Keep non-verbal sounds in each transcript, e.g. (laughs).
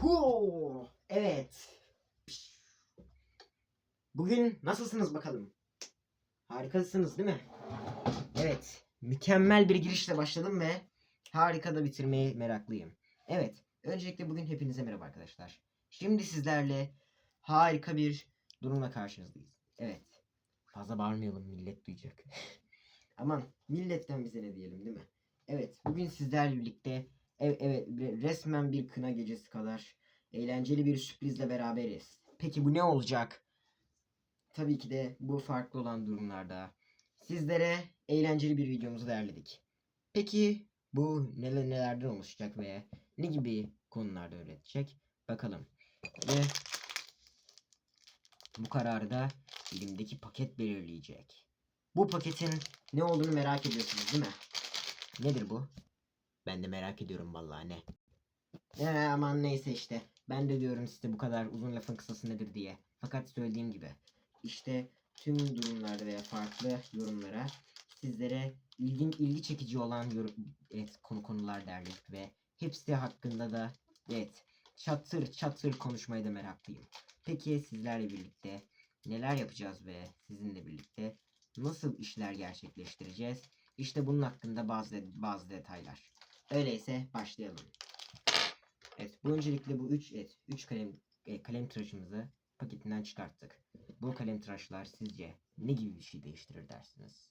Hu, evet. Bugün nasılsınız bakalım? Harikasınız değil mi? Evet. Mükemmel bir girişle başladım ve harika da bitirmeyi meraklıyım. Evet. Öncelikle bugün hepinize merhaba arkadaşlar. Şimdi sizlerle harika bir durumla karşınızdayız. Evet. Fazla bağırmayalım millet duyacak. (laughs) Aman milletten bize ne diyelim değil mi? Evet. Bugün sizlerle birlikte ev, evet re- resmen bir kına gecesi kadar eğlenceli bir sürprizle beraberiz. Peki bu ne olacak? Tabii ki de bu farklı olan durumlarda sizlere eğlenceli bir videomuzu derledik. Peki bu neler nelerden oluşacak ve ne gibi konularda öğretecek? Bakalım. Ve bu kararı da elimdeki paket belirleyecek. Bu paketin ne olduğunu merak ediyorsunuz değil mi? Nedir bu? Ben de merak ediyorum vallahi ne. Ee, aman neyse işte. Ben de diyorum size bu kadar uzun lafın kısası nedir diye. Fakat söylediğim gibi işte tüm durumlarda veya farklı yorumlara sizlere ilgin ilgi çekici olan yorum, evet, konu konular derledik ve hepsi hakkında da evet çatır çatır konuşmaya da meraklıyım. Peki sizlerle birlikte neler yapacağız ve sizinle birlikte nasıl işler gerçekleştireceğiz? İşte bunun hakkında bazı bazı detaylar. Öyleyse başlayalım. Evet, bu öncelikle bu 3 evet, 3 kalem e, kalem tıraşımızı paketinden çıkarttık. Bu kalem tıraşlar sizce ne gibi bir şey değiştirir dersiniz?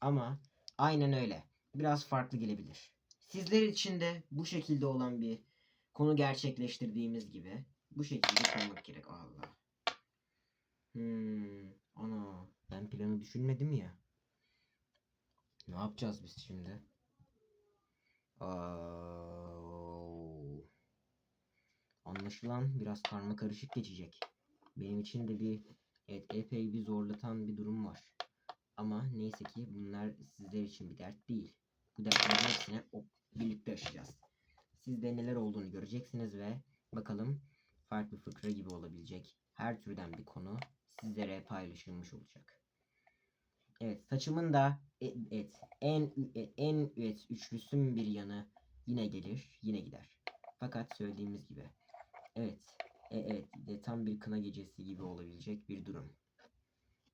Ama aynen öyle. Biraz farklı gelebilir. Sizler için de bu şekilde olan bir konu gerçekleştirdiğimiz gibi bu şekilde koymak gerek. Allah. Hmm, ana ben planı düşünmedim ya. Ne yapacağız biz şimdi? Anlaşılan biraz karma karışık geçecek. Benim için de bir evet, epey bir zorlatan bir durum var. Ama neyse ki bunlar sizler için bir dert değil. Bu dertlerin hepsini birlikte aşacağız. Siz de neler olduğunu göreceksiniz ve bakalım farklı fıkra gibi olabilecek her türden bir konu sizlere paylaşılmış olacak. Evet saçımın da e- evet en e- en evet üçlüsün bir yanı yine gelir yine gider. Fakat söylediğimiz gibi evet e- evet de tam bir kına gecesi gibi olabilecek bir durum.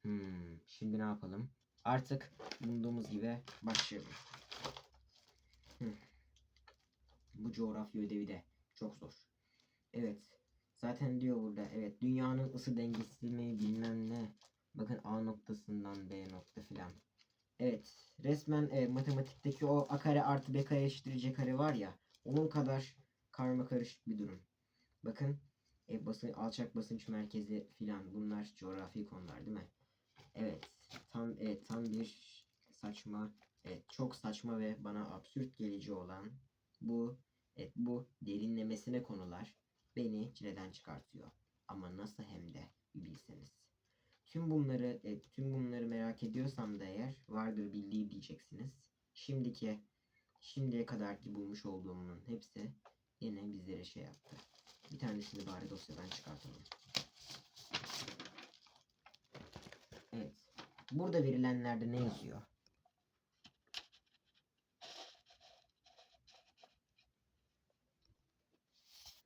Hmm, şimdi ne yapalım? Artık bulduğumuz gibi başlayalım. Hmm. Bu coğrafya ödevi de çok zor. Evet. Zaten diyor burada. Evet. Dünyanın ısı dengesi mi bilmem ne. Bakın A noktasından B nokta filan. Evet. Resmen evet, matematikteki o A kare artı B kare eşittir C kare var ya. Onun kadar karma karışık bir durum. Bakın. E, basın, alçak basınç merkezi filan. Bunlar coğrafi konular değil mi? Evet. Tam evet, tam bir saçma evet, çok saçma ve bana absürt gelici olan bu evet, bu derinlemesine konular beni çileden çıkartıyor. Ama nasıl hem de bilseniz. Tüm bunları e, tüm bunları merak ediyorsam da eğer vardır bildiği diyeceksiniz. Şimdiki şimdiye kadarki bulmuş olduğumun hepsi yine bizlere şey yaptı. Bir tanesini bari dosyadan çıkartalım. Evet. Burada verilenlerde ne yazıyor?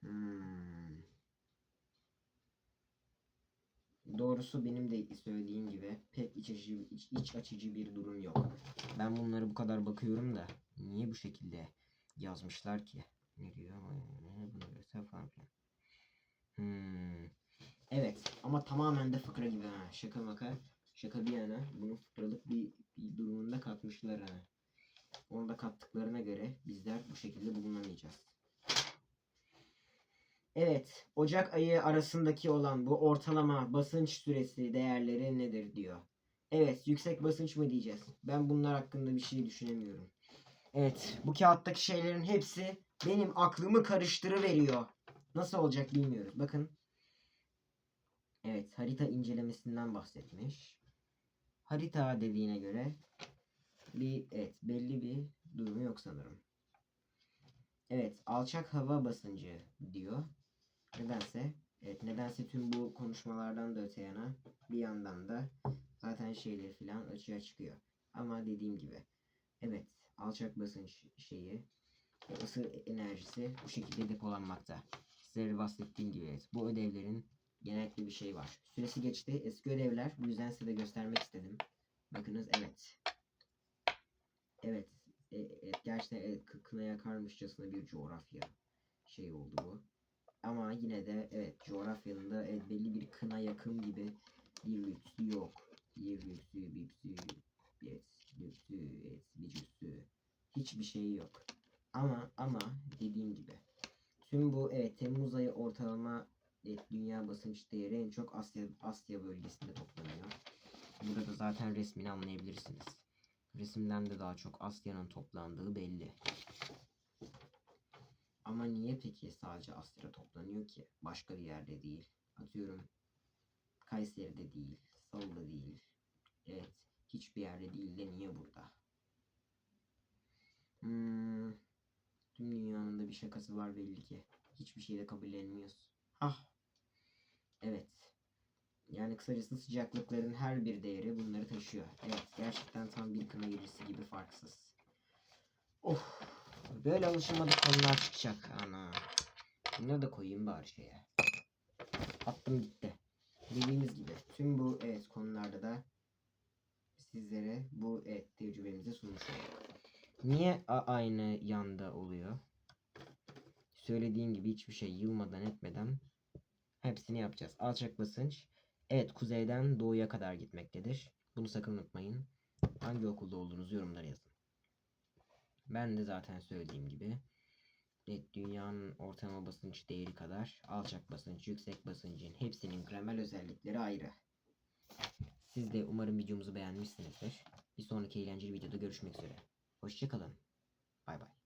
Hmm. Doğrusu benim de söylediğim gibi pek iç açıcı, iç, iç açıcı bir durum yok. Ben bunları bu kadar bakıyorum da niye bu şekilde yazmışlar ki? Ne diyor? Bunu göster falan filan. Hmm. Evet ama tamamen de fıkra gibi ha. Şaka maka. Şaka bir yana bunu fıkralık bir, bir durumunda katmışlar ha. Onu da kattıklarına göre bizler bu şekilde bulunamayacağız. Evet, Ocak ayı arasındaki olan bu ortalama basınç süresi değerleri nedir diyor. Evet, yüksek basınç mı diyeceğiz? Ben bunlar hakkında bir şey düşünemiyorum. Evet, bu kağıttaki şeylerin hepsi benim aklımı karıştırıveriyor. Nasıl olacak bilmiyoruz. Bakın. Evet, harita incelemesinden bahsetmiş. Harita dediğine göre bir evet belli bir durumu yok sanırım. Evet, alçak hava basıncı diyor. Nedense, evet nedense tüm bu konuşmalardan da öte yana bir yandan da zaten şeyler filan açığa çıkıyor. Ama dediğim gibi, evet alçak basınç şeyi ve ısı enerjisi bu şekilde depolanmakta. Sizlere bahsettiğim gibi evet, bu ödevlerin genellikle bir şey var. Süresi geçti. Eski ödevler. Bu yüzden size de göstermek istedim. Bakınız evet. Evet. E, evet gerçekten evet, kı- kına yakarmışçasına bir coğrafya şey oldu bu. Ama yine de evet coğrafyanın da evet, belli bir kına yakım gibi bir lüksü yok. Bir lüksü, bipsü, evet, lüksü, evet, bicüsü. Hiçbir şey yok. Ama ama dediğim gibi tüm bu evet Temmuz ayı ortalama evet, dünya basınç değeri en çok Asya Asya bölgesinde toplanıyor. Burada da zaten resmini anlayabilirsiniz. Resimden de daha çok Asya'nın toplandığı belli. Ama niye peki sadece Asya'da toplanıyor ki? Başka bir yerde değil. Atıyorum Kayseri'de değil, Salı'da değil. Evet, hiçbir yerde değil de niye burada? Hmm, tüm dünyanın da bir şakası var belli ki. Hiçbir şeyde kabullenmiyoruz. Ah, evet. Yani kısacası sıcaklıkların her bir değeri bunları taşıyor. Evet, gerçekten tam bir kına gecesi gibi farksız. Of, böyle alışılmadık konular çıkacak. Ana. Bunları da koyayım bari şeye. Attım gitti. Dediğimiz gibi tüm bu evet konularda da sizlere bu evet tecrübemizi sunmuş. Niye a- aynı yanda oluyor? Söylediğim gibi hiçbir şey yılmadan etmeden hepsini yapacağız. Alçak basınç evet kuzeyden doğuya kadar gitmektedir. Bunu sakın unutmayın. Hangi okulda olduğunuzu yorumlara yazın. Ben de zaten söylediğim gibi Evet, dünyanın ortalama basınç değeri kadar alçak basınç, yüksek basıncın hepsinin gramer özellikleri ayrı. Siz de umarım videomuzu beğenmişsinizdir. Bir sonraki eğlenceli videoda görüşmek üzere. Hoşçakalın. Bay bay.